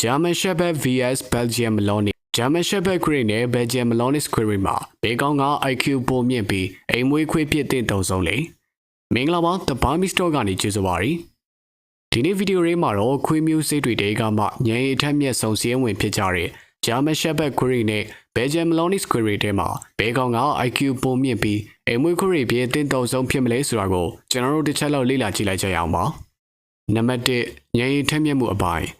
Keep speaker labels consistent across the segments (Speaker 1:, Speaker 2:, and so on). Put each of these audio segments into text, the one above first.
Speaker 1: German Shepherd vs Belgian Maloney German Shepherd Grey နဲ့ Belgian Maloney Query မှာဘေကောင်က IQ ပိုမြင့်ပြီးအိမ်မွေးခွေးဖြစ်တဲ့တုံဆုံးလေမင်္ဂလာပါ The Barmy Store ကနေကျေးဇူးပါရီဒီနေ့ဗီဒီယိုရေးမှာတော့ခွေးမျိုးစိတ်တွေတဲကမှညံရီအထက်မြက်ဆုံးစီးရင်ဝင်ဖြစ်ကြတဲ့ German Shepherd Query နဲ့ Belgian Maloney Query တဲမှာဘေကောင်က IQ ပိုမြင့်ပြီးအိမ်မွေးခွေးဖြစ်တဲ့တုံဆုံးဖြစ်မလဲဆိုတာကိုကျွန်တော်တို့တစ်ချက်လောက်လေ့လာကြည့်လိုက်ကြရအောင်ပါနံပါတ်1ညံရီထက်မြက်မှုအပိုင်း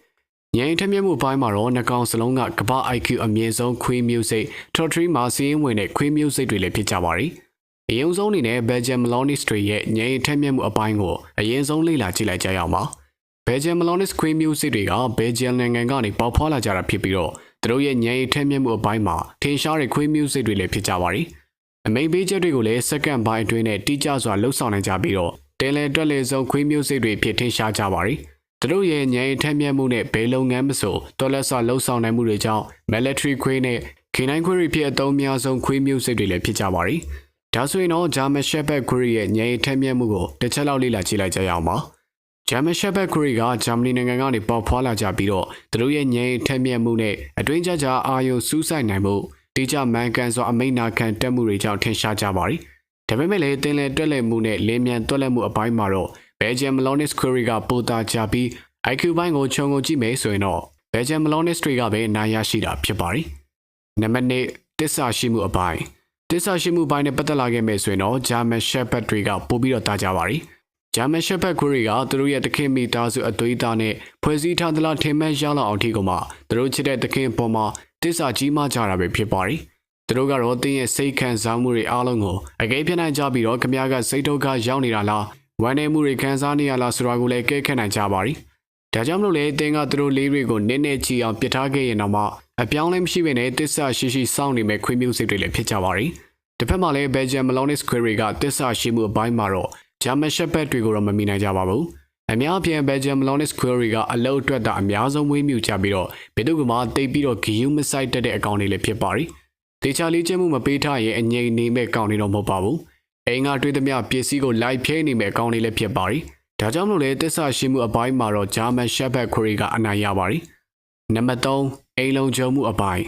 Speaker 1: ညင်ထက်မြက်မှုအပိုင်းမှာတော့နှကောင်စလုံးကကမ္ဘာ IQ အမြင့်ဆုံးခွေးမျိုးစိတ် Tortree မှာစီးရင်ဝင်တဲ့ခွေးမျိုးစိတ်တွေလည်းဖြစ်ကြပါရီ။အရင်ဆုံးအနေနဲ့ Belgian Maloney's တွေရဲ့ညင်ထက်မြက်မှုအပိုင်းကိုအရင်ဆုံးလေ့လာကြည့်လိုက်ကြရအောင်ပါ။ Belgian Maloney's ခွေးမျိုးစိတ်တွေက Belgian နိုင်ငံကနေပေါက်ဖွာလာကြတာဖြစ်ပြီးတော့သူတို့ရဲ့ညင်ထက်မြက်မှုအပိုင်းမှာထင်ရှားတဲ့ခွေးမျိုးစိတ်တွေလည်းဖြစ်ကြပါရီ။အမိန်ပေးချက်တွေကိုလည်းစက္ကန့်ပိုင်းအတွင်းနဲ့တိကျစွာလှုပ်ဆောင်နိုင်ကြပြီးတော့တယ်လီတွက်လေဆုံးခွေးမျိုးစိတ်တွေဖြစ်ထင်ရှားကြပါရီ။ သူတို့ရဲ့ညံထက်မြက်မှုနဲ့ဘယ်လုပ်ငန်းမဆိုတော်လက်စွာလှုပ်ဆောင်နိုင်မှုတွေကြောင့် military ခွေးနဲ့ခေနိုင်ခွေးတွေဖြစ်အသုံးများဆုံးခွေးမျိုးစိတ်တွေလည်းဖြစ်ကြပါရီ။ဒါဆိုရင်တော့ German Shepherd ခွေးရဲ့ညံထက်မြက်မှုကိုတစ်ချက်လောက်လေ့လာကြည့်လိုက်ကြရအောင်ပါ။ German Shepherd ခွေးကဂျာမနီနိုင်ငံကနေပေါက်ဖွာလာကြပြီးတော့သူတို့ရဲ့ညံထက်မြက်မှုနဲ့အတွင်းကြကြအာယုစူးစိုက်နိုင်မှုတိကျမှန်ကန်စွာအမိန့်နာခံတက်မှုတွေကြောင့်ထင်ရှားကြပါရီ။ဒါပေမဲ့လည်းတင်လဲတွက်လက်မှုနဲ့လင်းမြန်တွက်လက်မှုအပိုင်းမှာတော့ Belgian Maloney's Query ကပိုတာကြပြီး IQ ဘိုင်းကိုခြုံငုံကြည့်မယ်ဆိုရင်တော့ Belgian Maloney's တွေကပဲနိုင်ရရှိတာဖြစ်ပါရီ။နံပါတ်1တစ္ဆာရှိမှုအပိုင်းတစ္ဆာရှိမှုပိုင်းနဲ့ပတ်သက်လာခဲ့မယ်ဆိုရင်တော့ German Shepherd တွေကပို့ပြီးတော့တာကြပါရီ။ German Shepherd ခွေတွေကသူတို့ရဲ့တခင်မိသားစုအသွေးသားနဲ့ဖွဲ့စည်းထားသလားထင်မှတ်ရလောက်အောင်ထိကုန်မှသူတို့ချစ်တဲ့တခင်ပေါ်မှာတစ္ဆာကြီးမားကြတာပဲဖြစ်ပါရီ။သူတို့ကတော့တင်းရဲ့စိတ်ခံစားမှုတွေအားလုံးကိုအကဲဖြတ်နိုင်ကြပြီးတော့ခမရကစိတ်ဒုက္ခရောက်နေတာလား ဝမ်းနည်းမှုတွေခံစားနေရလားဆိုတာကိုလည်းကဲခတ်နိုင်ကြပါရီ။ဒါကြောင့်မလို့လေတင်းကသူတို့လေးတွေကိုနည်းနည်းချီအောင်ပြစ်ထားခဲ့ရင်တော့မှအပြောင်းလဲမရှိဘဲနဲ့တစ္ဆာရှိရှိစောင့်နေမဲ့ခွေးမျိုးစိတ်တွေလည်းဖြစ်ကြပါရီ။တစ်ဖက်မှာလည်း Belgian Maloney's Query ကတစ္ဆာရှိမှုအပိုင်းမှာတော့ German Shepherd တွေကိုတော့မမီနိုင်ကြပါဘူး။အများအပြား Belgian Maloney's Query ကအလောက်အတွက်တာအများဆုံးဝေးမြူကြပြီးတော့ဘယ်သူကမှတိတ်ပြီးတော့ဂီယူမဆိုင်တက်တဲ့အကောင့်တွေလည်းဖြစ်ပါရီ။တေချာလေးချင်းမှုမပေးထားရင်အငြိမ်နေမဲ့အကောင့်တွေတော့မဟုတ်ပါဘူး။ အိမ်ကတွေ့သမျှပစ္စည်းကိုလိုက်ဖြဲနေမဲ့အကောင့်တွေလည်းဖြစ်ပါရီ။ဒါကြောင့်မလို့လေတစ္ဆာရှိမှုအပိုင်းမှာတော့ German Shepherd Query ကအနိုင်ရပါရီ။နံပါတ်3အိမ်လုံးချုံမှုအပိုင်း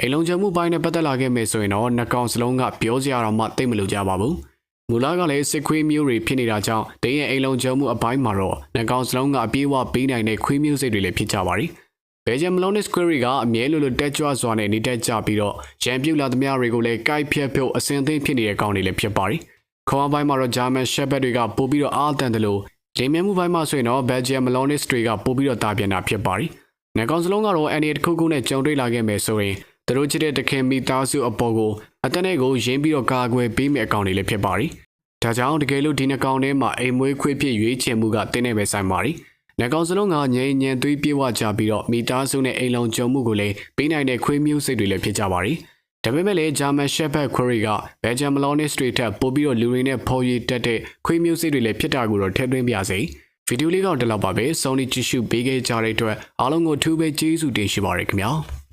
Speaker 1: အိမ်လုံးချုံမှုပိုင်းနဲ့ပတ်သက်လာခဲ့မယ်ဆိုရင်တော့နှကောင်စလုံးကပြောစရာတော့မှသိမလို့ကြပါဘူး။မူလကလည်းစစ်ခွေးမျိုးတွေဖြစ်နေတာကြောင့်တင်းရဲ့အိမ်လုံးချုံမှုအပိုင်းမှာတော့နှကောင်စလုံးကအပြေးဝပေးနိုင်တဲ့ခွေးမျိုးစိတ်တွေလည်းဖြစ်ကြပါရီ။ Belgian Maloney's Query ကအမြဲလိုလိုတက်ကြွစွာနဲ့နေတက်ကြပြီးတော့ရန်ပြုတ်လာသမျှတွေကိုလည်းကိုက်ဖြတ်ဖြုတ်အစင်သိမ်းဖြစ်နေတဲ့ကောင်တွေလည်းဖြစ်ပါရီ။ခေါင်းပိုင်းမှာတော့ German Shepherd တွေကပို့ပြီးတော့အားတန်တယ်လို့လင်းမြမှုပိုင်းမှာဆိုရင်တော့ Belgian Maloney's တွေကပို့ပြီးတော့တာပြန်တာဖြစ်ပါရီ။နှကောင်စလုံးကတော့အန်ဒီတစ်ခုခုနဲ့ကြုံတွေ့လာခဲ့မယ်ဆိုရင်သူတို့ချစ်တဲ့တခင်မိသားစုအပေါ်ကိုအတနဲ့ကိုရင်းပြီးတော့ကာကွယ်ပေးမယ့်အကောင့်တွေလည်းဖြစ်ပါရီ။ဒါကြောင့်တကယ်လို့ဒီနှကောင်ထဲမှာအိမ်မွေးခွေးဖြစ်ရွေးချယ်မှုကတင်းနေပဲဆိုင်ပါရီ။ နှကောင်စလုံးကငြိမ်ညံသွေးပြေဝကြပြီးတော့မိသားစုနဲ့အိမ်လုံးကြုံမှုကိုလည်းပေးနိုင်တဲ့ခွေးမျိုးစိတ်တွေလည်းဖြစ်ကြပါရီ။ဒါပေမဲ့လည်း German Shepherd Query က Belgian Maloney Street ထက်ပိုပြီးတော့လူတွေနဲ့ဖော်ရည်တက်တဲ့ခွေးမျိုးစိတ်တွေလည်းဖြစ်တာကိုတော့ထည့်သွင်းပြစေ။ဗီဒီယိုလေးကတော့ဒီလောက်ပါပဲ။ Sony ကြည့်ရှုပေးခဲ့ကြတဲ့အတွက်အားလုံးကိုထူးပဲကျေးဇူးတင်ရှိပါရခင်ဗျာ။